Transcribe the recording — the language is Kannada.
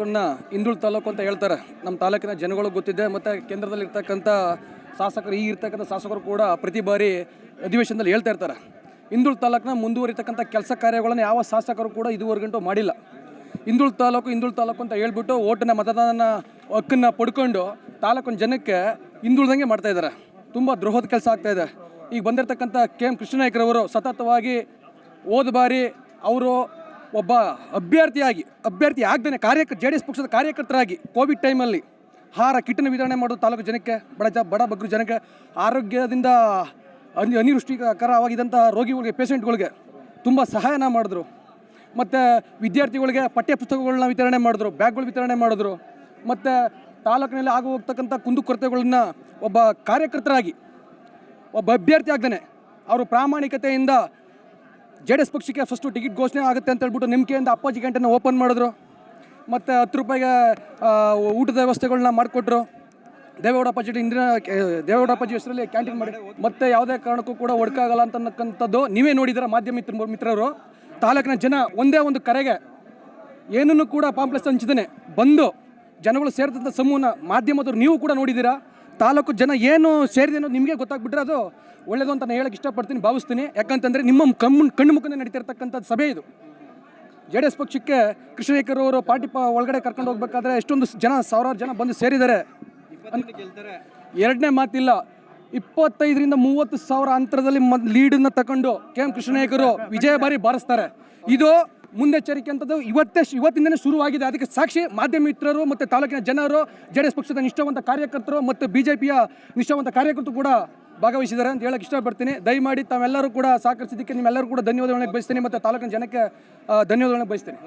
ಇಂದೂಳು ತಾಲೂಕು ಅಂತ ಹೇಳ್ತಾರೆ. ನಮ್ಮ ತಾಲೂಕಿನ ಜನಗಳು ಗೊತ್ತಿದೆ, ಮತ್ತು ಕೇಂದ್ರದಲ್ಲಿ ಇರ್ತಕ್ಕಂಥ ಶಾಸಕರು ಈಗ ಇರ್ತಕ್ಕಂಥ ಶಾಸಕರು ಕೂಡ ಪ್ರತಿ ಬಾರಿ ಅಧಿವೇಶನದಲ್ಲಿ ಹೇಳ್ತಾ ಇರ್ತಾರೆ. ಹಿಂದುಳಿದ ತಾಲೂಕಿನ ಮುಂದುವರಿತಕ್ಕಂಥ ಕೆಲಸ ಕಾರ್ಯಗಳನ್ನು ಯಾವ ಶಾಸಕರು ಕೂಡ ಇದುವರೆಗಂಟು ಮಾಡಿಲ್ಲ. ಹಿಂದುಳಿದ ತಾಲೂಕು ಹಿಂದುಳಿದ ತಾಲೂಕು ಅಂತ ಹೇಳ್ಬಿಟ್ಟು ಓಟನ್ನ ಮತದಾನ ಹಕ್ಕನ್ನು ಪಡ್ಕೊಂಡು ತಾಲೂಕಿನ ಜನಕ್ಕೆ ಹಿಂದುಳಿದಂಗೆ ಮಾಡ್ತಾ ಇದ್ದಾರೆ. ತುಂಬ ದ್ರೋಹದ ಕೆಲಸ ಆಗ್ತಾ ಇದೆ. ಈಗ ಬಂದಿರತಕ್ಕಂಥ ಕೆ ಎಂ ಕೃಷ್ಣನಾಯ್ಕರವರು ಸತತವಾಗಿ ಹೋದ ಬಾರಿ ಅವರು ಒಬ್ಬ ಅಭ್ಯರ್ಥಿಯಾಗಿ, ಅಭ್ಯರ್ಥಿ ಆಗದೇ ಕಾರ್ಯಕ ಜೆ ಡಿ ಎಸ್ ಪಕ್ಷದ ಕಾರ್ಯಕರ್ತರಾಗಿ ಕೋವಿಡ್ ಟೈಮಲ್ಲಿ ಆಹಾರ ಕಿಟ್ಟನ್ನು ವಿತರಣೆ ಮಾಡೋದು ತಾಲೂಕು ಜನಕ್ಕೆ ಬಡ ಜ, ಬಡ ಬಗ್ಗರು ಜನಕ್ಕೆ ಆರೋಗ್ಯದಿಂದ ಅನಿ ಅನಿವೃಷ್ಟಿಕರವಾಗಿದ್ದಂಥ ರೋಗಿಗಳಿಗೆ, ಪೇಷಂಟ್ಗಳಿಗೆ ತುಂಬ ಸಹಾಯನ ಮಾಡಿದ್ರು. ಮತ್ತು ವಿದ್ಯಾರ್ಥಿಗಳಿಗೆ ಪಠ್ಯ ಪುಸ್ತಕಗಳನ್ನ ವಿತರಣೆ ಮಾಡಿದ್ರು, ಬ್ಯಾಗ್ಗಳು ವಿತರಣೆ ಮಾಡಿದ್ರು. ಮತ್ತು ತಾಲೂಕಿನಲ್ಲಿ ಆಗು ಹೋಗ್ತಕ್ಕಂಥ ಕುಂದುಕೊರತೆಗಳನ್ನ ಒಬ್ಬ ಕಾರ್ಯಕರ್ತರಾಗಿ, ಒಬ್ಬ ಅಭ್ಯರ್ಥಿ ಆಗ್ತಾನೆ ಅವರು ಪ್ರಾಮಾಣಿಕತೆಯಿಂದ ಜೆ ಡಿ ಎಸ್ ಪಕ್ಷಕ್ಕೆ ಫಸ್ಟು ಟಿಕೆಟ್ ಘೋಷಣೆ ಆಗುತ್ತೆ ಅಂತ ಹೇಳ್ಬಿಟ್ಟು ನಿಮ್ಕೆಯಿಂದ ಅಪ್ಪಾಜಿ ಕ್ಯಾಂಟನ್ನು ಓಪನ್ ಮಾಡಿದ್ರು. ಮತ್ತು ಹತ್ತು ರೂಪಾಯಿಗೆ ಊಟದ ವ್ಯವಸ್ಥೆಗಳನ್ನ ಮಾಡಿಕೊಟ್ರು. ದೇವೇಗೌಡ ಅಪ್ಪಾಜಿ ಇಂದಿನ ದೇವೇಗೌಡ ಅಪ್ಪಾಜಿ ಹೆಸರಲ್ಲಿ ಕ್ಯಾಂಟೀನ್ ಮಾಡಿ. ಮತ್ತೆ ಯಾವುದೇ ಕಾರಣಕ್ಕೂ ಕೂಡ ಒಡ್ಕಾಗಲ್ಲ ಅಂತಕ್ಕಂಥದ್ದು ನೀವೇ ನೋಡಿದ್ದೀರ ಮಾಧ್ಯಮ ಮಿತ್ರ, ಮಿತ್ರರು. ತಾಲೂಕಿನ ಜನ ಒಂದೇ ಒಂದು ಕರೆಗೆ ಏನನ್ನು ಕೂಡ ಪಾಂಪ್ಲೆಸ್ ಹಂಚಿದ್ದೇನೆ. ಬಂದು ಜನಗಳು ಸೇರಿದಂಥ ಸಮೂಹನ ಮಾಧ್ಯಮದವ್ರು ನೀವು ಕೂಡ ನೋಡಿದ್ದೀರಾ? ತಾಲೂಕು ಜನ ಏನು ಸೇರಿದೆ ಅನ್ನೋದು ನಿಮಗೆ ಗೊತ್ತಾಗ್ಬಿಟ್ರೆ ಅದು ಒಳ್ಳೇದು ಅಂತ ನಾನು ಹೇಳಕ್ಕೆ ಇಷ್ಟಪಡ್ತೀನಿ ಭಾವಿಸ್ತೀನಿ. ಯಾಕಂತಂದರೆ ನಿಮ್ಮ ಕಣ್ಣು ಕಣ್ಣು ಮುಖನೇ ನಡೀತಿರ್ತಕ್ಕಂಥ ಸಭೆ ಇದು. ಜೆ ಡಿ ಎಸ್ ಪಕ್ಷಕ್ಕೆ ಕೃಷ್ಣೇಕರ್ ಅವರು ಪಾರ್ಟಿ ಪ ಒಳಗಡೆ ಕರ್ಕೊಂಡು ಹೋಗ್ಬೇಕಾದ್ರೆ ಎಷ್ಟೊಂದು ಜನ ಸಾವಿರಾರು ಜನ ಬಂದು ಸೇರಿದ್ದಾರೆ. ಎರಡನೇ ಮಾತಿಲ್ಲ ಇಪ್ಪತ್ತೈದರಿಂದ ಮೂವತ್ತು ಸಾವಿರ ಅಂತರದಲ್ಲಿ ಲೀಡನ್ನ ತಗೊಂಡು ಕೆ ಎಂ ಕೃಷ್ಣನಾಯಕರು ವಿಜಯ ಬಾರಿ ಬಾರಿಸ್ತಾರೆ. ಇದು ಮುನ್ನೆಚ್ಚರಿಕೆ ಅಂತದ್ದು ಇವತ್ತೇ ಇವತ್ತಿಂದನೇ ಶುರುವಾಗಿದೆ. ಅದಕ್ಕೆ ಸಾಕ್ಷಿ ಮಾಧ್ಯಮ ಮಿತ್ರರು ಮತ್ತು ತಾಲೂಕಿನ ಜನರು ಜೆ ಡಿ ಎಸ್ ಪಕ್ಷದ ನಿಷ್ಠಾವಂತ ಕಾರ್ಯಕರ್ತರು ಮತ್ತು ಬಿ ಜೆ ಪಿಯ ನಿಷ್ಠಾವಂತ ಕಾರ್ಯಕರ್ತರು ಕೂಡ ಭಾಗವಹಿಸಿದ್ದಾರೆ ಅಂತ ಹೇಳಕ್ಕೆ ಇಷ್ಟಪಡ್ತೀನಿ. ದಯಮಾಡಿ ತಾವೆಲ್ಲರೂ ಕೂಡ ಸಹಕರಿಸಿದ್ದಕ್ಕೆ ನಿಮ್ಮೆಲ್ಲರೂ ಕೂಡ ಧನ್ಯವಾದಗಳನ್ನ ಬಯಸ್ತೀನಿ ಮತ್ತು ತಾಲೂಕಿನ ಜನಕ್ಕೆ ಧನ್ಯವಾದಗಳನ್ನು ಬಯಸ್ತೀನಿ.